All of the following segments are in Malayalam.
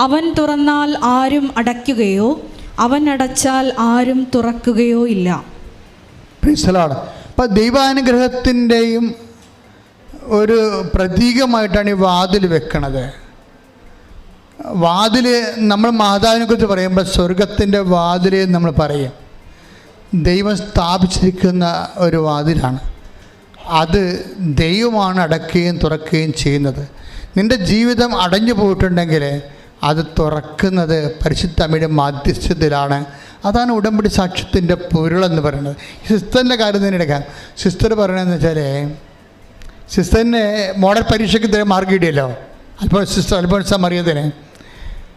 അവൻ തുറന്നാൽ ആരും അടയ്ക്കുകയോ അവൻ അടച്ചാൽ ആരും തുറക്കുകയോ ഇല്ല. അപ്പം ദൈവാനുഗ്രഹത്തിന്റെയും ഒരു പ്രതീകമായിട്ടാണ് ഈ വാതിൽ വെക്കണത്. വാതിൽ നമ്മൾ മാതാവിനെ കുറിച്ച് പറയുമ്പോൾ സ്വർഗത്തിന്റെ വാതിൽ നമ്മൾ പറയും. ദൈവം സ്ഥാപിച്ചിരിക്കുന്ന ഒരു വാതിലാണ്. അത് ദൈവമാണ് അടക്കുകയും തുറക്കുകയും ചെയ്യുന്നത്. നിന്റെ ജീവിതം അടഞ്ഞു പോയിട്ടുണ്ടെങ്കിൽ അത് തുറക്കുന്നത് പരിശുദ്ധ അമ്മയുടെ മാധ്യസ്ഥത്തിലാണ് അതാണ് ഉടമ്പടി സാക്ഷ്യത്തിന്റെ പൊരുളെന്ന് പറയുന്നത്. സിസ്റ്ററിന്റെ കാര്യം തന്നെ എടുക്കാം. സിസ്റ്റർ പറയണതെന്ന് വെച്ചാൽ സിസ്റ്ററിന് മോഡൽ പരീക്ഷയ്ക്ക് തരാൻ മാർക്ക് കിട്ടിയല്ലോ? അല്പം സിസ്റ്റർ അല്പം മറിയതിന്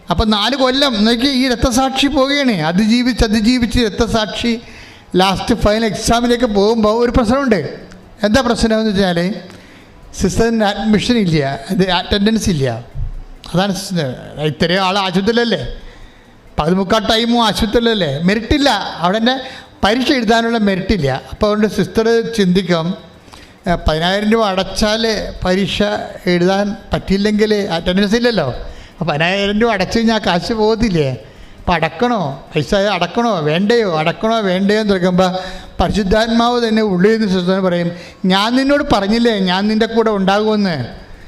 അപ്പം നാല് കൊല്ലം നോക്കി ഈ രക്തസാക്ഷി പോവുകയാണ്. അതിജീവിച്ച് അതിജീവിച്ച് രക്തസാക്ഷി ലാസ്റ്റ് ഫൈനൽ എക്സാമിലേക്ക് പോകുമ്പോൾ ഒരു പ്രശ്നമുണ്ട്. എന്താ പ്രശ്നം എന്ന് വെച്ചാൽ സിസ്റ്ററിന് അഡ്മിഷൻ ഇല്ല. ഇത് അറ്റൻഡൻസ് ഇല്ല. അതാണ് ഇത്രയും ആൾ ആശുപത്രിയിലല്ലേ? പതിമുക്കാൽ ടൈമും ആശുപത്രിയിലല്ലേ? മെറിറ്റില്ല അവിടെ തന്നെ പരീക്ഷ എഴുതാനുള്ള മെറിറ്റില്ല അപ്പോൾ അതുകൊണ്ട് സിസ്റ്റർ ചിന്തിക്കും പതിനായിരം രൂപ അടച്ചാൽ പരീക്ഷ എഴുതാൻ പറ്റിയില്ലെങ്കിൽ അറ്റൻഡൻസ് ഇല്ലല്ലോ. അപ്പോൾ പതിനായിരം രൂപ അടച്ചു കഴിഞ്ഞാൽ കാശ് പോകത്തില്ലേ? അപ്പം അടക്കണോ പൈസ അടക്കണോ? വേണ്ടയോ? അടക്കണോ? വേണ്ടയോ എന്ന് തുടങ്ങുമ്പോൾ പരിശുദ്ധാത്മാവ് തന്നെ ഉള്ളിൽ നിന്ന് സിസ്റ്റർ പറയും ഞാൻ നിന്നോട് പറഞ്ഞില്ലേ? ഞാൻ നിന്റെ കൂടെ ഉണ്ടാകുമെന്ന്.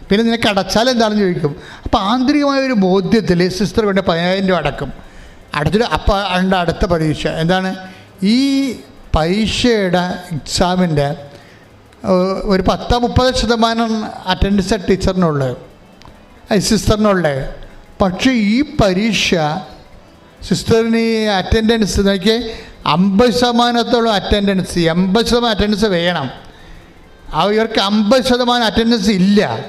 പിന്നെ നിനക്ക് അടച്ചാൽ എന്താണെന്ന് ചോദിക്കും. അപ്പോൾ ആന്തരികമായ ഒരു ബോധ്യത്തിൽ സിസ്റ്റർ കൊണ്ട് പതിനായിരം രൂപ അടക്കും. അടച്ചിട്ട് അപ്പോൾ അതിന്റെ അടുത്ത പരീക്ഷ. എന്താണ്? ഈ പൈസയുടെ എക്സാമിന്റെ ഒരു പത്ത് മുപ്പത് ശതമാനം അറ്റൻഡൻസ് ടീച്ചറിനുള്ളത് സിസ്റ്ററിനുള്ളത് പക്ഷേ ഈ പരീക്ഷ സിസ്റ്ററിന് ഈ അറ്റൻഡൻസ് നോക്കി അമ്പത് ശതമാനത്തോളം അറ്റൻഡൻസ് എൺപത് ശതമാനം അറ്റൻഡൻസ് വേണം. അവർക്ക് അമ്പത് ശതമാനം അറ്റൻഡൻസ് ഇല്ല.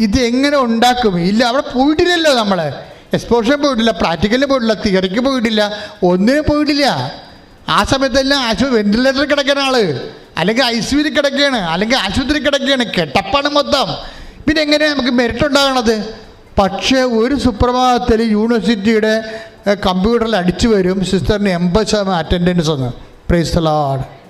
ഇത് എങ്ങനെ ഉണ്ടാക്കും? ഇല്ല അവിടെ പോയിട്ടില്ലല്ലോ നമ്മൾ എക്സ്പോഷർ പോയിട്ടില്ല പ്രാക്ടിക്കലിന് പോയിട്ടില്ല തിയറിക്ക് പോയിട്ടില്ല ഒന്നിനും പോയിട്ടില്ല. ആ സമയത്തെല്ലാം ആശു വെന്റിലേറ്ററിൽ കിടക്കുന്ന ആൾ അല്ലെങ്കിൽ ഐ സിയിൽ കിടക്കുകയാണ് അല്ലെങ്കിൽ ആശുപത്രി കിടക്കുകയാണ്. കെട്ടപ്പാണ് മൊത്തം. പിന്നെ എങ്ങനെയാണ് നമുക്ക് മെറിറ്റ് ഉണ്ടാകണത്? പക്ഷേ ഒരു സുപ്രഭാതത്തിൽ യൂണിവേഴ്സിറ്റിയുടെ കമ്പ്യൂട്ടറിൽ അടിച്ചു വരും. സിസ്റ്ററിന് എൺപത് ശതമാനം അറ്റൻഡൻസ് ഒന്ന് പ്രൈസ് ലാഡ്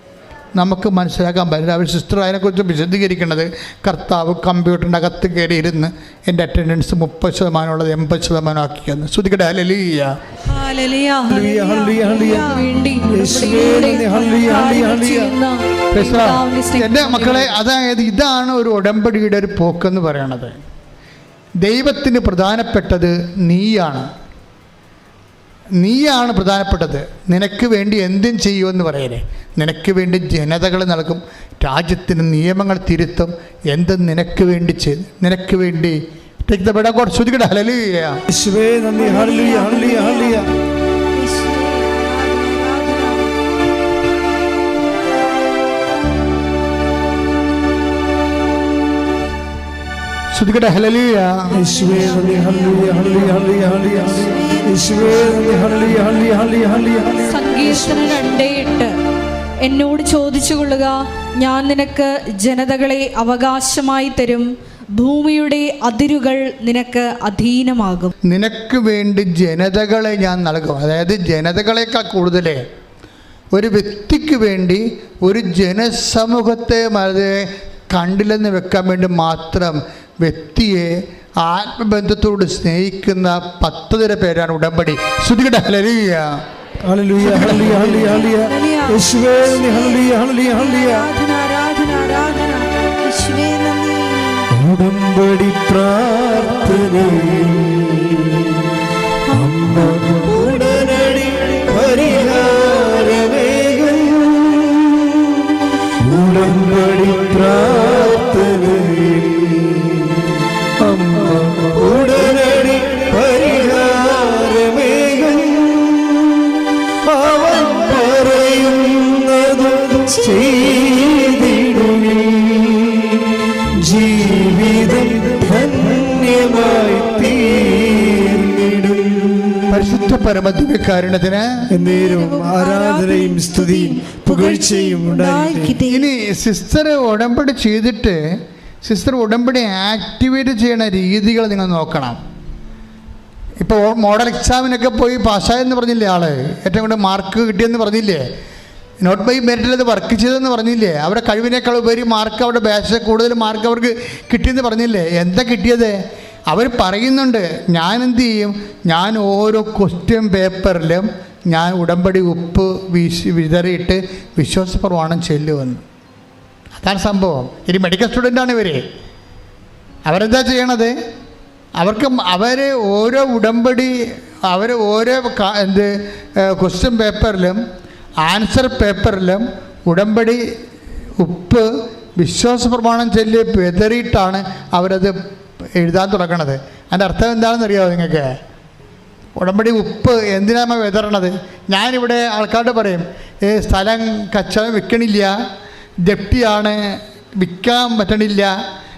നമുക്ക് മനസ്സിലാക്കാൻ പറ്റില്ല. അവർ സിസ്റ്റർ അതിനെക്കുറിച്ച് വിശദീകരിക്കുന്നത് കർത്താവ് കമ്പ്യൂട്ടറിന്റെ അകത്ത് കയറി ഇരുന്ന് എന്റെ അറ്റൻഡൻസ് മുപ്പത് ശതമാനമുള്ളത് എൺപത് ശതമാനം ആക്കിയെന്ന് ശ്രുതിക്കട്ടെ സ്നേഹം എന്റെ മക്കളെ അതായത് ഇതാണ് ഒരു ഉടമ്പടിയുടെ ഒരു പോക്കെന്ന് പറയണത്. ദൈവത്തിന് പ്രധാനപ്പെട്ടത് നീയാണ്. നീയാണ് പ്രധാനപ്പെട്ടത്. നിനക്ക് വേണ്ടി എന്തും ചെയ്യുമെന്ന് പറയലേ നിനക്ക് വേണ്ടി ജനതകൾ നൽകും. രാജ്യത്തിന് നിയമങ്ങൾ തിരുത്തും. എന്തും നിനക്ക് വേണ്ടി ചെയ്ത് നിനക്ക് വേണ്ടി. ടേക്ക് ദ ബെഡ് ഗോഡ് ശ്രുതികട ഹല്ലേലൂയ. ഹല്ലേലൂയ. ഹല്ലേലൂയ സങ്കീർത്തനം രണ്ടേ എട്ട്. എന്നോട് ചോദിച്ചു കൊള്ളുക ഞാൻ നിനക്ക് ജനതകളെ അവകാശമായി തരും ഭൂമിയുടെ അതിരുകൾ നിനക്ക് അധീനമാകും. നിനക്ക് വേണ്ടി ജനതകളെ ഞാൻ നൽകും. അതായത് ജനതകളെക്കാൾ കൂടുതൽ ഒരു വ്യക്തിക്ക് വേണ്ടി ഒരു ജനസമൂഹത്തെ കണ്ടില്ലെന്ന് വെക്കാൻ വേണ്ടി മാത്രം വ്യക്തിയെ ആത്മബന്ധത്തോട് സ്നേഹിക്കുന്ന പത്ത് തര പേരാണ് ഉടമ്പടി. ശ്രുതികട ഹലരിയ ഉടമ്പടി പ്രാർത്ഥനയിൽ അമ്മ ഉടനടി പരിഹാരമേകും ഉടമ്പടി പ്രാർത്ഥനയിൽ ജീവിതം ധന്യമായി തീർന്നിടും. പരിശുദ്ധ പരമദിവ്യകാരണത്തിന് എന്നേരവും ആരാധനയും സ്തുതിയും പുകഴ്ചയും ഉണ്ടായിരിക്കട്ടെ ഇനി സിസ്റ്റർ ഉടമ്പടി ചെയ്തിട്ട് സിസ്റ്റർ ഉടമ്പടി ആക്ടിവേറ്റ് ചെയ്യണ രീതികൾ നിങ്ങൾ നോക്കണം. ഇപ്പോൾ മോഡൽ എക്സാമിനൊക്കെ പോയി പാസ്സായെന്ന് പറഞ്ഞില്ലേ ആൾ? ഏറ്റവും കൂടുതൽ മാർക്ക് കിട്ടിയെന്ന് പറഞ്ഞില്ലേ? നോട്ട് ബൈ മെറിറ്റിൽ അത് വർക്ക് ചെയ്തെന്ന് പറഞ്ഞില്ലേ? അവരുടെ കഴിവിനേക്കാൾ ഉപരി മാർക്ക് അവരുടെ ബാച്ച് കൂടുതൽ മാർക്ക് അവർക്ക് കിട്ടിയെന്ന് പറഞ്ഞില്ലേ? എന്താ കിട്ടിയത്? അവർ പറയുന്നുണ്ട് ഞാൻ എന്ത് ചെയ്യും? ഞാൻ ഓരോ ക്വസ്റ്റ്യൻ പേപ്പറിലും ഞാൻ ഉടമ്പടി ഉപ്പ് വീശി വിതറിയിട്ട് വിശ്വാസ പ്രമാണം ചെല്ലുമെന്ന്. അതാണ് സംഭവം. ഇനി മെഡിക്കൽ സ്റ്റുഡന്റാണ് ഇവർ അവരെന്താ ചെയ്യണത്? അവർക്ക് അവർ ഓരോ ഉടമ്പടി അവർ ഓരോ എന്ത് ക്വസ്റ്റ്യൻ പേപ്പറിലും ആൻസർ പേപ്പറിലും ഉടമ്പടി ഉപ്പ് വിശ്വാസ പ്രമാണം ചൊല്ലി പെതറിയിട്ടാണ് അവരത് എഴുതാൻ തുടങ്ങണത്. അതിന്റെ അർത്ഥം എന്താണെന്ന് അറിയാമോ നിങ്ങൾക്ക് ഉടമ്പടി ഉപ്പ് എന്തിനാണ് വിതറണത് ഞാനിവിടെ ആൾക്കാരോട് പറയും ഈ സ്ഥലം കച്ചവടം വിൽക്കണില്ല ജപ്തിയാണ് വിൽക്കാൻ പറ്റണില്ല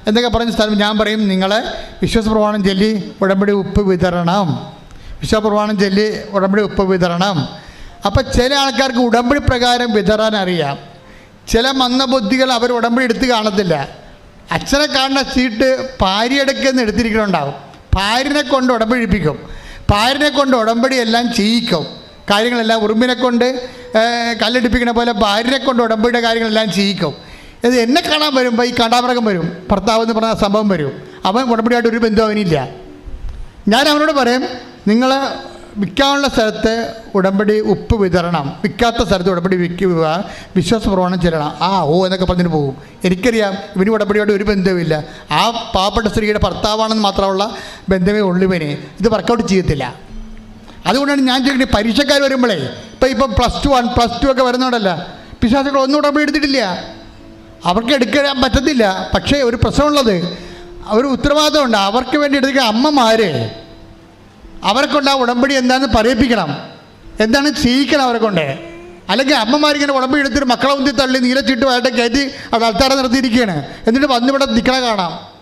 എന്നൊക്കെ പറഞ്ഞ സ്ഥലം ഞാൻ പറയും നിങ്ങളെ വിശ്വാസ പ്രമാണം ചൊല്ലി ഉടമ്പടി ഉപ്പ് വിതരണം വിശ്വാസ പ്രമാണം ചൊല്ലി ഉടമ്പടി ഉപ്പ് വിതരണം അപ്പം ചില ആൾക്കാർക്ക് ഉടമ്പടി പ്രകാരം വിതറാൻ അറിയാം. ചില മന്ദബുദ്ധികൾ അവർ ഉടമ്പടി എടുത്ത് കാണത്തില്ല. അച്ഛനെ കാണുന്ന സീറ്റ് ഭാര്യയെടുക്കുന്ന എടുത്തിരിക്കണുണ്ടാവും. ഭാര്യനെ കൊണ്ട് ഉടമ്പടിപ്പിക്കും ഭാര്യനെ കൊണ്ട് ഉടമ്പടി എല്ലാം ചെയ്യിക്കും. കാര്യങ്ങളെല്ലാം ഉറുമ്പിനെ കൊണ്ട് കല്ലെടുപ്പിക്കണ പോലെ ഭാര്യനെ കൊണ്ട് ഉടമ്പടിയുടെ കാര്യങ്ങളെല്ലാം ചെയ്യിക്കും. ഇത് എന്നെ കാണാൻ വരുമ്പോൾ ഈ കണ്ടാമൃഗം വരും ഭർത്താവ് എന്ന് പറഞ്ഞ സംഭവം വരും. അവൻ ഉടമ്പടിയായിട്ട് ഒരു ബന്ധം അവനില്ല. ഞാൻ അവനോട് പറയും നിങ്ങൾ വിൽക്കാനുള്ള സ്ഥലത്ത് ഉടമ്പടി ഉപ്പ് വിതരണം. വിൽക്കാത്ത സ്ഥലത്ത് ഉടമ്പടി വിൽക്കുക വിശ്വാസ പ്രമാണം ചെല്ലണം. ആ ഓ എന്നൊക്കെ പറഞ്ഞിട്ട് പോകും. എനിക്കറിയാം ഇവന് ഉടമ്പടിയോട് ഒരു ബന്ധവുമില്ല. ആ പാവപ്പെട്ട സ്ത്രീയുടെ ഭർത്താവാണെന്ന് മാത്രമുള്ള ബന്ധമേ ഉള്ളൂ ഇവന്. ഇത് വർക്കൗട്ട് ചെയ്യത്തില്ല. അതുകൊണ്ടാണ് ഞാൻ ചോദിക്കുന്നത് പരീക്ഷക്കാർ വരുമ്പോഴേ ഇപ്പം ഇപ്പം plus two one plus two ഒക്കെ വരുന്നോണ്ടല്ല വിശ്വാസികൾ ഒന്നും ഉടമ്പടി എടുത്തിട്ടില്ല. അവർക്ക് എടുക്കാൻ പറ്റത്തില്ല. പക്ഷേ ഒരു പ്രശ്നമുള്ളത് ഒരു ഉത്തരവാദിത്തമുണ്ട് അവർക്ക് വേണ്ടി എടുത്തിരിക്കുന്ന അമ്മമാരെ ആ ഉടമ്പടി എന്താണെന്ന് പറയിപ്പിക്കണം. എന്താണ് ചെയ്യിക്കണം അവരെ കൊണ്ട് അല്ലെങ്കിൽ അമ്മമാരിങ്ങനെ ഉടമ്പടി എടുത്തിട്ട് മക്കളെ ഉന്തി തള്ളി നീലച്ചിട്ട് വരട്ടെ കയറ്റി അത് അൽത്താരം നിർത്തിയിരിക്കുകയാണ്. എന്നിട്ട് വന്നിവിടെ നിൽക്കണ കാണാം.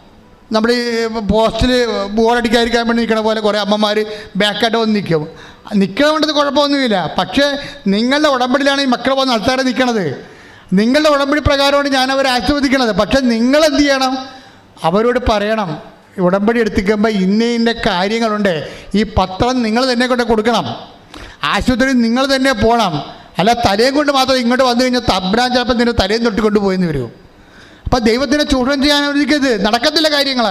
നമ്മുടെ ഈ പോസ്റ്റിൽ ബോറടിക്കാതിരിക്കാൻ വേണ്ടി നിൽക്കണ പോലെ കുറേ അമ്മമാർ ബാക്കായിട്ട് വന്ന് നിൽക്കും നിൽക്കണതുകൊണ്ട് കുഴപ്പമൊന്നുമില്ല. പക്ഷേ നിങ്ങളുടെ ഉടമ്പടിയിലാണ് ഈ മക്കൾ വന്ന് അൽത്താരം നിൽക്കണത് നിങ്ങളുടെ ഉടമ്പടി പ്രകാരമാണ് ഞാൻ അവരെ ആശീർവദിക്കണത്. പക്ഷേ നിങ്ങൾ എന്ത് ചെയ്യണം? അവരോട് പറയണം. ഉടമ്പടി എടുത്തിക്കുമ്പോൾ ഇന്ന ഇന്ന കാര്യങ്ങളുണ്ട്. ഈ പത്രം നിങ്ങൾ തന്നെ കൊണ്ട് കൊടുക്കണം. ആശുപത്രിയിൽ നിങ്ങൾ തന്നെ പോകണം അല്ല തലയും കൊണ്ട് മാത്രം ഇങ്ങോട്ട് വന്നു കഴിഞ്ഞാൽ തബ്രാൻ ചിലപ്പോൾ നിന്റെ തലയും തൊട്ട് കൊണ്ടുപോയെന്ന് വരും. അപ്പോൾ ദൈവത്തിനെ ചൂഷണം ചെയ്യാൻ ഒരിക്കരുത് നടക്കത്തില്ല കാര്യങ്ങൾ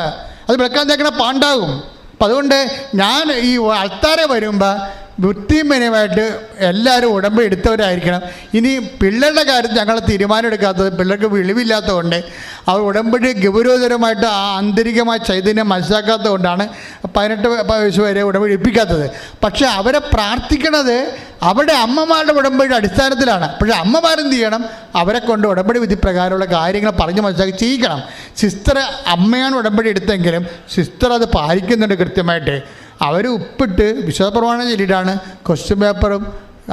അത് വെക്കാൻ തേക്കണ പാണ്ടാകും. അപ്പം അതുകൊണ്ട് ഞാൻ ഈ അൾത്താരെ വരുമ്പോൾ വൃത്തിമയമായിട്ട് എല്ലാവരും ഉടമ്പ് എടുത്തവരായിരിക്കണം. ഇനി പിള്ളേരുടെ കാര്യം ഞങ്ങൾ തീരുമാനം എടുക്കാത്തത് പിള്ളേർക്ക് വെളിവില്ലാത്തതുകൊണ്ട് അവർ ഉടമ്പടി ഗൗരവതരമായിട്ട് ആ ആന്തരികമായ ചൈതന്യം മനസ്സിലാക്കാത്തത് കൊണ്ടാണ് പതിനെട്ട് വയസ്സ് വരെ ഉടമ്പടി എടുപ്പിക്കാത്തത്. പക്ഷേ അവരെ പ്രാർത്ഥിക്കണത് അവരുടെ അമ്മമാരുടെ ഉടമ്പടിയുടെ അടിസ്ഥാനത്തിലാണ്. പക്ഷേ അമ്മമാരെന്ത് ചെയ്യണം? അവരെ കൊണ്ട് ഉടമ്പടി വിധി പ്രകാരമുള്ള കാര്യങ്ങൾ പറഞ്ഞ് മനസ്സിലാക്കി ചെയ്യിക്കണം. സിസ്റ്റർ അമ്മയാണ് ഉടമ്പടി എടുത്തെങ്കിലും സിസ്റ്റർ അത് പാലിക്കുന്നുണ്ട് കൃത്യമായിട്ട്. അവർ ഉപ്പിട്ട് വിശ്വാസപ്രമാണം ചൊല്ലിയിട്ടാണ് ക്വസ്റ്റ്യൻ പേപ്പറും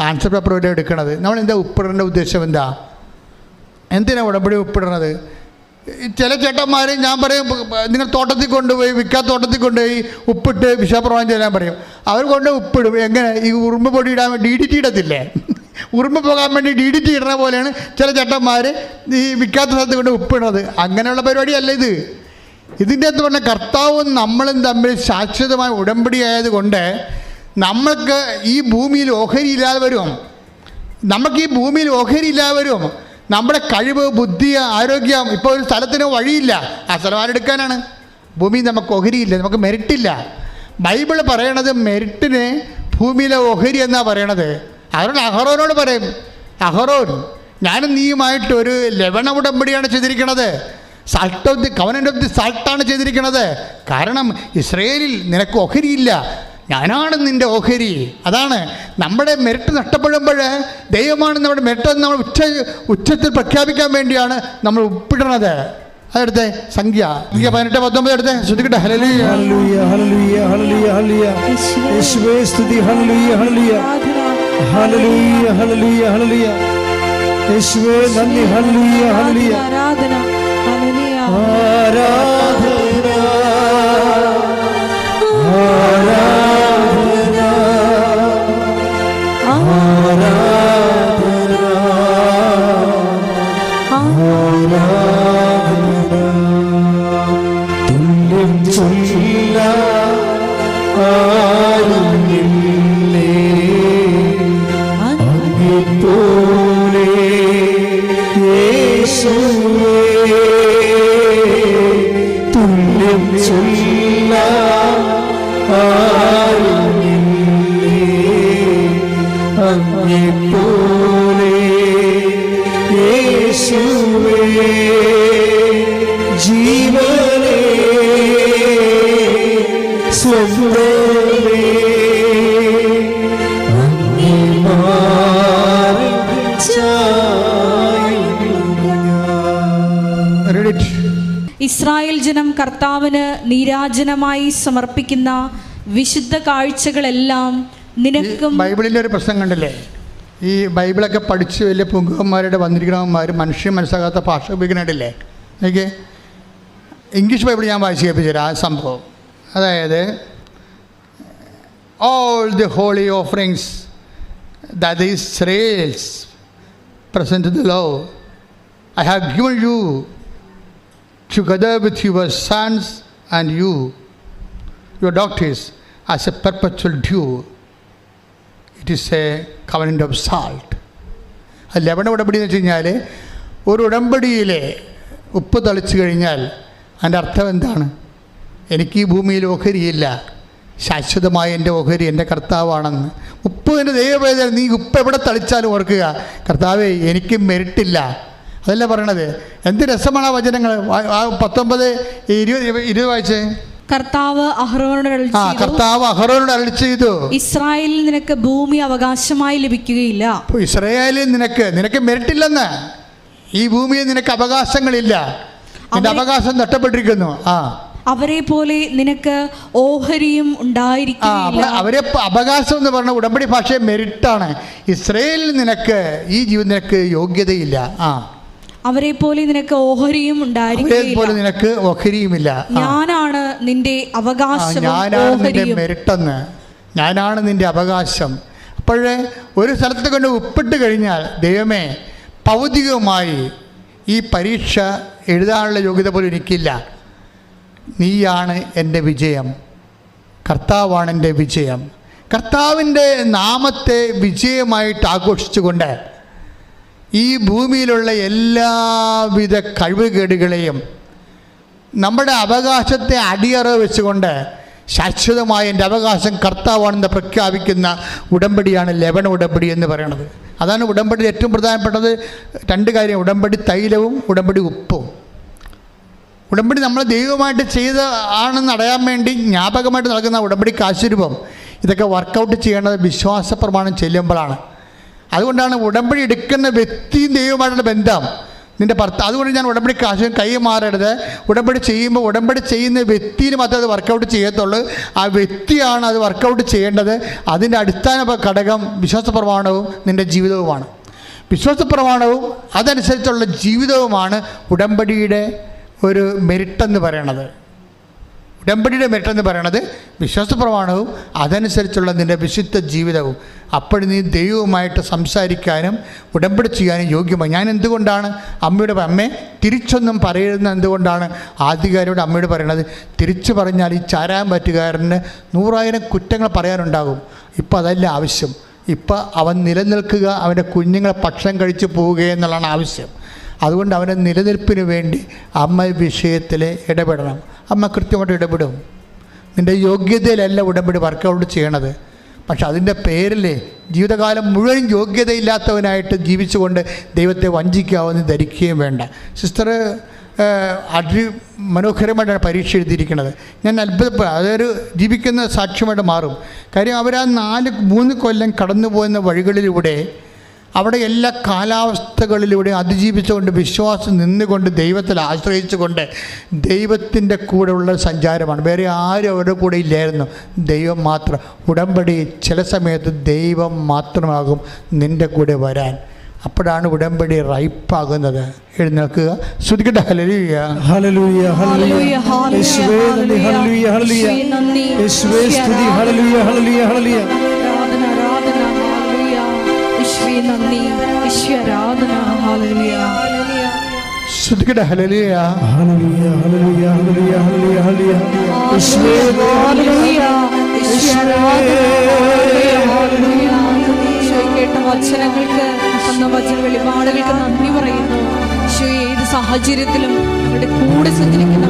ആൻസർ പേപ്പറും ഇവിടെ എടുക്കുന്നത് നമ്മൾ എന്താ ഉപ്പിടേണ്ട ഉദ്ദേശം എന്താ? എന്തിനാണ് ഉടമ്പടി ഉപ്പിടണത്? ചില ചേട്ടന്മാർ ഞാൻ പറയും നിങ്ങൾ തോട്ടത്തിൽ കൊണ്ടുപോയി വിൽക്കാത്ത തോട്ടത്തിൽ കൊണ്ടുപോയി ഉപ്പിട്ട് വിഷപ്രമാണം ചെയ്യാൻ പറയും. അവർ കൊണ്ട് ഉപ്പിടും. എങ്ങനെ? ഈ ഉറുമ്പ് പൊടി ഇടാൻ ഡി ഡി ടി ഇടത്തില്ലേ? ഉറുമ്പ് പോകാൻ വേണ്ടി ഡി ഡി ടി ഇടുന്ന പോലെയാണ് ചില ചേട്ടന്മാർ ഈ വിൽക്കാത്ത സ്ഥലത്ത് കൊണ്ട് ഉപ്പിടുന്നത് അങ്ങനെയുള്ള പരിപാടിയല്ല ഇത്. ഇതിന്റെ അകത്ത് പറഞ്ഞ കർത്താവും നമ്മളും തമ്മിൽ ശാശ്വതമായ ഉടമ്പടി ആയതുകൊണ്ട് നമ്മൾക്ക് ഈ ഭൂമിയിൽ ഓഹരി ഇല്ലാതെ വരും. നമുക്ക് ഈ ഭൂമിയിൽ ഓഹരി ഇല്ലാതെ വരും. നമ്മുടെ കഴിവ് ബുദ്ധി ആരോഗ്യം ഇപ്പോൾ ഒരു സ്ഥലത്തിന് വഴിയില്ല. ആ സ്ഥലം ആരെടുക്കാനാണ് ഭൂമിയിൽ നമുക്ക് ഓഹരിയില്ല നമുക്ക് മെരിട്ടില്ല ബൈബിൾ പറയണത് മെരിട്ടിന് ഭൂമിയിലെ ഓഹരി എന്നാണ് പറയണത്. അതുകൊണ്ട് അഹറോനോട് പറയും അഹറോൻ ഞാനും നീയുമായിട്ട് ഒരു ലവണ ഉടമ്പടിയാണ് ചെയ്തിരിക്കണത്. Salt of the covenant of the സാൾട്ടാണ് ചെയ്തിരിക്കുന്നത്. കാരണം ഇസ്രയേലിൽ നിനക്ക് ഓഹരിയില്ല ഞാനാണ് നിന്റെ ഓഹരി. അതാണ് നമ്മുടെ മെരിറ്റ് നഷ്ടപ്പെടുമ്പോൾ ദൈവമാണ് നമ്മുടെ മെരിറ്റ് നമ്മൾ ഉച്ച ഉച്ചത്തിൽ പ്രഖ്യാപിക്കാൻ വേണ്ടിയാണ് നമ്മൾ ഉപ്പിടുന്നത് അതെടുത്തെ സംഖ്യ. സംഖ്യ പതിനെട്ട് പത്തൊമ്പത് എടുത്ത്. ശ്രദ്ധിക്കട്ടെ. ഹലലി ഹല്ലേലൂയ ഹല്ലേലൂയ ഹല്ലേലൂയ ഹല്ലേലൂയ. യേശുവേ. സ്തുതി. ഹല്ലേലൂയ ഹല്ലേലൂയ. ഹല്ലേലൂയ ഹല്ലേലൂയ ഹല്ലേലൂയ. യേശുവേ നന്ദി. ഹല്ലേലൂയ ഹല്ലേലൂയ. ആരാധന. ആരാധന ചൊല്ല അങ്ങെ പോലെ യേശുവേ ജീവനേ സ്വന്തമേ ഇസ്രായേൽ ജനം കർത്താവിന് നീരാജനമായി സമർപ്പിക്കുന്ന വിശുദ്ധ കാഴ്ചകളെല്ലാം നിനക്കും ബൈബിളിന്റെ ഒരു പ്രശ്നം കണ്ടില്ലേ? ഈ ബൈബിളൊക്കെ പഠിച്ച് വലിയ പുങ്കുമാരുടെ വന്നിരിക്കണവന്മാർ മനുഷ്യൻ മനസ്സിലാകാത്ത ഭാഷ ഉപയോഗിക്കണില്ലേ എനിക്ക് ഇംഗ്ലീഷ് ബൈബിൾ ഞാൻ വായിച്ച് കേൾപ്പിച്ചുതരാം ആ സംഭവം. അതായത് all the holy offerings that is റേൽസ് present the law I have given you together with your sons and you, your daughters, as a perpetual dew. It is a covenant of salt. ആ ലവണ ഉടമ്പടി എന്ന് വെച്ച് കഴിഞ്ഞാൽ ഒരു ഉടമ്പടിയിലെ ഉപ്പ് തളിച്ചു കഴിഞ്ഞാൽ അതിന്റെ അർത്ഥം എന്താണ് എനിക്ക് ഈ ഭൂമിയിൽ ഓഹരിയില്ല ശാശ്വതമായ എന്റെ ഓഹരി എന്റെ കർത്താവാണെന്ന് ഉപ്പ് എന്റെ ദൈവവേദന നീ ഉപ്പ് എവിടെ തളിച്ചാലും ഓർക്കുക കർത്താവേ എനിക്ക് മെരിട്ടില്ല അതല്ല പറയണത്? എന്ത് രസമാണ് ആ വചനങ്ങൾ ആ- പത്തൊമ്പത് ഇരുപത് ഇരുപത് വായിച്ചേ? കർത്താവ് അഹ്റോനോട് ആ കർത്താവ് അഹറോനോട് അരളി ചെയ്തു. ഇസ്രായേലിൽ നിനക്ക് ഭൂമി അവകാശമായി ലഭിക്കുകയില്ല. ഇസ്രായേലിൽ നിനക്ക് നിനക്ക് മെരിട്ടില്ലെന്ന് ഈ ഭൂമിയിൽ നിനക്ക് അവകാശങ്ങളില്ല. നിന്റെ അവകാശം നഷ്ടപ്പെട്ടിരിക്കുന്നു. ആ. അവരെ പോലെ നിനക്ക് ഓഹരിയും ഉണ്ടായിരിക്കും അവരെ അവകാശം എന്ന് പറഞ്ഞ ഉടമ്പടി ഭാഷ മെരിട്ടാണ് ഇസ്രയേലിൽ നിനക്ക് ഈ ജീവിതം നിനക്ക് യോഗ്യതയില്ല. ആ. അവരെ പോലെ നിനക്ക് ഓഹരിയും ഉണ്ടായിരിക്കും നിനക്ക് ഓഹരിയുമില്ല. ഞാനാണ് നിന്റെ അവകാശം ഞാനാണ് നിന്റെ മെരിട്ടെന്ന്. ഞാനാണ് നിന്റെ അവകാശം. അപ്പോഴേ ഒരു സ്ഥലത്ത് കൊണ്ട് ഉപ്പിട്ട് കഴിഞ്ഞാൽ ദൈവമേ ഭൗതികമായി ഈ പരീക്ഷ എഴുതാനുള്ള യോഗ്യത പോലും എനിക്കില്ല. നീയാണ് എന്റെ വിജയം. കർത്താവാണ് എന്റെ വിജയം. കർത്താവിന്റെ നാമത്തെ വിജയമായിട്ട് ആഘോഷിച്ചുകൊണ്ട് ഈ ഭൂമിയിലുള്ള എല്ലാവിധ കഴിവുകേടുകളെയും നമ്മുടെ അവകാശത്തെ അടിയറ വെച്ചുകൊണ്ട് ശാശ്വതമായ എന്റെ അവകാശം കർത്താവാണെന്ന് പ്രഖ്യാപിക്കുന്ന ഉടമ്പടിയാണ് ലവണ ഉടമ്പടി എന്ന് പറയുന്നത് അതാണ് ഉടമ്പടി ഏറ്റവും പ്രധാനപ്പെട്ടത്. രണ്ട് കാര്യം ഉടമ്പടി തൈലവും ഉടമ്പടി ഉപ്പും. ഉടമ്പടി നമ്മൾ ദൈവമായിട്ട് ചെയ്ത ആണെന്ന് അടയാൻ വേണ്ടി ജ്ഞാപകമായിട്ട് നൽകുന്ന ഉടമ്പടി കാശുരൂപം. ഇതൊക്കെ വർക്കൗട്ട് ചെയ്യേണ്ടത് വിശ്വാസ പ്രമാണം ചെല്ലുമ്പോഴാണ്. അതുകൊണ്ടാണ് ഉടമ്പടി എടുക്കുന്ന വ്യക്തിയും ദൈവമായിട്ടുള്ള ബന്ധം. നിന്റെ ഭർത്ത അതുകൊണ്ട് ഞാൻ ഉടമ്പടി കാശ് കൈ മാറരുത്. ഉടമ്പടി ചെയ്യുമ്പോൾ ഉടമ്പടി ചെയ്യുന്ന വ്യക്തിയിൽ മാത്രമേ അത് വർക്കൗട്ട് ചെയ്യത്തുള്ളൂ. ആ വ്യക്തിയാണ് അത് വർക്കൗട്ട് ചെയ്യേണ്ടത്. അതിന്റെ അടിസ്ഥാന ഘടകം വിശ്വാസ പ്രമാണവും നിന്റെ ജീവിതവുമാണ്. വിശ്വാസ പ്രമാണവും അതനുസരിച്ചുള്ള ജീവിതവുമാണ് ഉടമ്പടിയുടെ ഒരു മെരിട്ടെന്ന് പറയണത്. ഉടമ്പടിയുടെ മെട്ടെന്ന് പറയണത് വിശ്വാസ പ്രമാണവും അതനുസരിച്ചുള്ള നിന്റെ വിശുദ്ധ ജീവിതവും. അപ്പോൾ നീ ദൈവവുമായിട്ട് സംസാരിക്കാനും ഉടമ്പടി ചെയ്യാനും യോഗ്യമായി. ഞാൻ എന്തുകൊണ്ടാണ് അമ്മയുടെ അമ്മേ തിരിച്ചൊന്നും പറയുന്നത് എന്തുകൊണ്ടാണ് ആദ്യകാരോട് അമ്മയോട് പറയണത്? തിരിച്ചു പറഞ്ഞാൽ ഈ ചാരാൻ പറ്റുകാരന് നൂറായിരം കുറ്റങ്ങൾ പറയാനുണ്ടാകും. ഇപ്പോൾ അതല്ല ആവശ്യം. ഇപ്പം അവൻ നിലനിൽക്കുക അവന്റെ കുഞ്ഞുങ്ങളെ ഭക്ഷണം കഴിച്ച് പോവുക എന്നുള്ളതാണ് ആവശ്യം. അതുകൊണ്ട് അവന്റെ നിലനിൽപ്പിന് വേണ്ടി അമ്മ വിഷയത്തിൽ ഇടപെടണം. അമ്മ കൃത്യമായിട്ട് ഇടപെടും. നിന്റെ യോഗ്യതയിലല്ല ഉടമ്പടി വർക്കൗട്ട് ചെയ്യണത്. പക്ഷെ അതിന്റെ പേരിൽ ജീവിതകാലം മുഴുവൻ യോഗ്യതയില്ലാത്തവനായിട്ട് ജീവിച്ചുകൊണ്ട് ദൈവത്തെ വഞ്ചിക്കാവുന്ന ധരിക്കുകയും വേണ്ട. സിസ്റ്റർ അതി മനോഹരമായിട്ടാണ് പരീക്ഷ എഴുതിയിരിക്കുന്നത്. ഞാൻ അത്ഭുതപ്പെടും അതൊരു ജീവിക്കുന്ന സാക്ഷ്യമായിട്ട് മാറും. കാര്യം അവർ ആ നാല് മൂന്ന് കൊല്ലം കടന്നു പോകുന്ന വഴികളിലൂടെ അവിടെ എല്ലാ കാലാവസ്ഥകളിലൂടെ അതിജീവിച്ചുകൊണ്ട് വിശ്വാസം നിന്നുകൊണ്ട് ദൈവത്തിൽ ആശ്രയിച്ചുകൊണ്ട് ദൈവത്തിന്റെ കൂടെയുള്ള സഞ്ചാരമാണ്. വേറെ ആരും അവരുടെ കൂടെ ഇല്ലായിരുന്നു. ദൈവം മാത്രം. ഉടമ്പടി ചില സമയത്ത് ദൈവം മാത്രമാകും നിന്റെ കൂടെ വരാൻ. അപ്പോഴാണ് ഉടമ്പടി റൈപ്പാകുന്നത്. എഴുന്നേൽക്കുക. ശ്രുതിക്കട്ടെ ഹലലൂയ ഹലലൂയ ഹലലൂയ ഹലലൂയ ഹലലൂയ ഹലലൂയ ഹലലൂയ ഹലലൂയ ഹല്ലേലൂയ. നന്ദി വചനങ്ങൾക്ക് വചന വെളിപാടുകൾക്ക് നന്ദി പറയുന്നു ഏത് സാഹചര്യത്തിലും അവരുടെ കൂടെ സഞ്ചരിക്കുന്ന